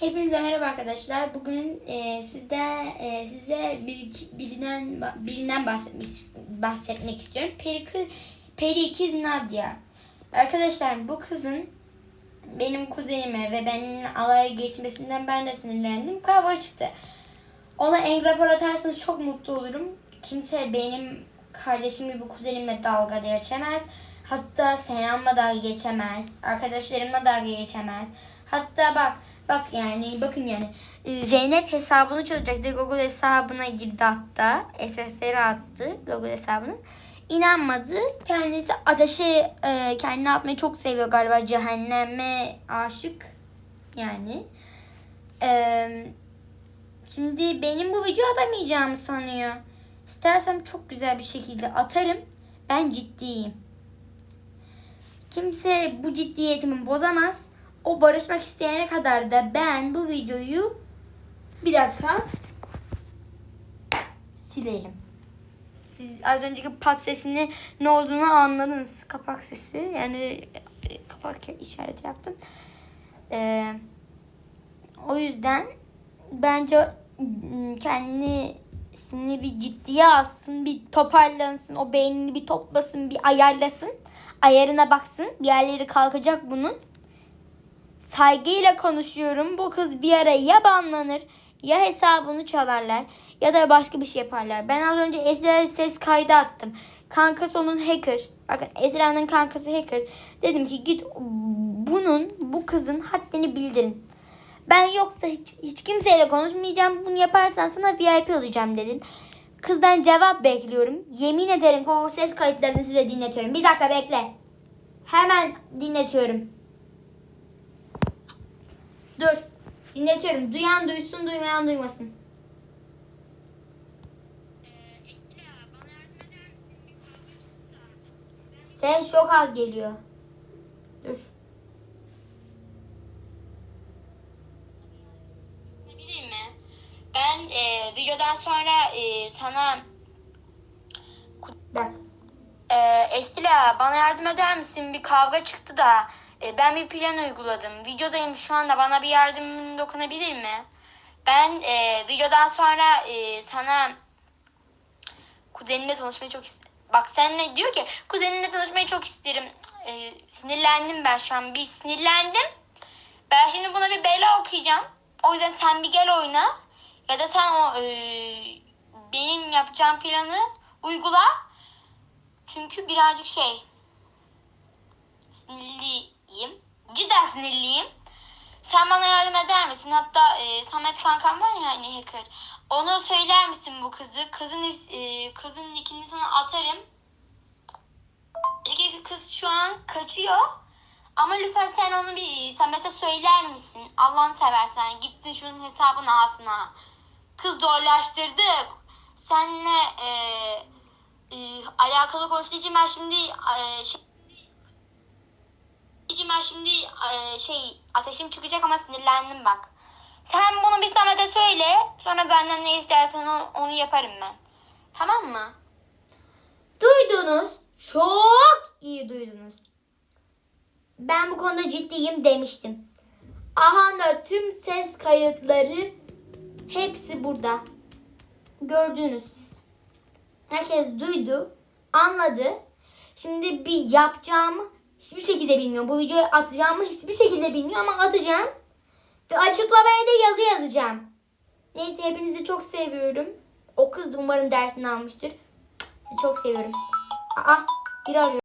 Hepinize merhaba arkadaşlar. Bugün e, sizde e, size bir birinden birinden bahsetmek bahsetmek istiyorum. Peri kı- Peri ikiz Nadia. Arkadaşlar bu kızın benim kuzenime ve benimle alaya geçmesinden ben de sinirlendim. Kavga çıktı. Ona en atarsanız çok mutlu olurum. Kimse benim kardeşim gibi kuzenimle dalga geçemez. Hatta Selam'la dalga geçemez. Arkadaşlarımla dalga geçemez. Hatta bak bak yani bakın yani e, Zeynep hesabını çözecekti. Google hesabına girdi hatta. SS'leri attı Google hesabını. İnanmadı. Kendisi ateşi e, kendine atmayı çok seviyor galiba. Cehenneme aşık. Yani. Eee Şimdi benim bu video atamayacağımı sanıyor. İstersem çok güzel bir şekilde atarım. Ben ciddiyim. Kimse bu ciddiyetimi bozamaz. O barışmak isteyene kadar da ben bu videoyu bir dakika silerim. Siz az önceki pat sesini ne olduğunu anladınız. Kapak sesi yani e, kapak işareti yaptım. Ee, o yüzden bence m, kendisini bir ciddiye alsın, bir toparlansın, o beynini bir toplasın, bir ayarlasın. Ayarına baksın. Bir yerleri kalkacak bunun. Saygıyla konuşuyorum. Bu kız bir ara ya banlanır ya hesabını çalarlar ya da başka bir şey yaparlar. Ben az önce Esra'ya ses kaydı attım. Kankası onun hacker. Bakın Esra'nın kankası hacker. Dedim ki git bunun bu kızın haddini bildirin. Ben yoksa hiç, hiç kimseyle konuşmayacağım. Bunu yaparsan sana VIP olacağım dedim. Kızdan cevap bekliyorum. Yemin ederim ki o ses kayıtlarını size dinletiyorum. Bir dakika bekle. Hemen dinletiyorum. Dur. Dinletiyorum. Duyan duysun, duymayan duymasın. Da. Ses çok az geliyor. Dur. Bilir mi? Ben e, videodan sonra e, sana Bak. e, Esra bana yardım eder misin? Bir kavga çıktı da e, ben bir plan uyguladım. Videodayım şu anda bana bir yardım dokunabilir mi? Ben e, videodan sonra e, sana kuzenimle tanışmayı çok isterim. Bak seninle diyor ki kuzeninle tanışmayı çok isterim. E, sinirlendim ben şu an bir sinirlendim. Ben şimdi buna bir bela okuyacağım. O yüzden sen bir gel oyna. Ya da sen o e, benim yapacağım planı uygula. Çünkü birazcık şey sinirliyim. Cidden sinirliyim. Sen bana yardım eder misin? Hatta e, Samet kankam var ya hani hacker. Ona söyler misin bu kızı? Kızın e, kızın nickini sana atarım. Erkek kız şu an kaçıyor. Ama lütfen sen onu bir Samet'e söyler misin? Allah'ını seversen gitsin şunun hesabını alsın ha. Kız zorlaştırdık. Seninle e, e, alakalı konuştuğu için ben şimdi e, şey, için ben şimdi e, şey ateşim çıkacak ama sinirlendim bak. Sen bunu bir Samet'e söyle. Sonra benden ne istersen onu, yaparım ben. Tamam mı? Duydunuz. Çok iyi duydunuz. Ben bu konuda ciddiyim demiştim. Aha da tüm ses kayıtları hepsi burada. Gördünüz. Herkes duydu, anladı. Şimdi bir yapacağımı hiçbir şekilde bilmiyorum. Bu videoyu atacağımı hiçbir şekilde bilmiyorum ama atacağım. Ve açıklamaya da yazı yazacağım. Neyse hepinizi çok seviyorum. O kız da umarım dersini almıştır. Sizi çok seviyorum. Aa, bir arıyor.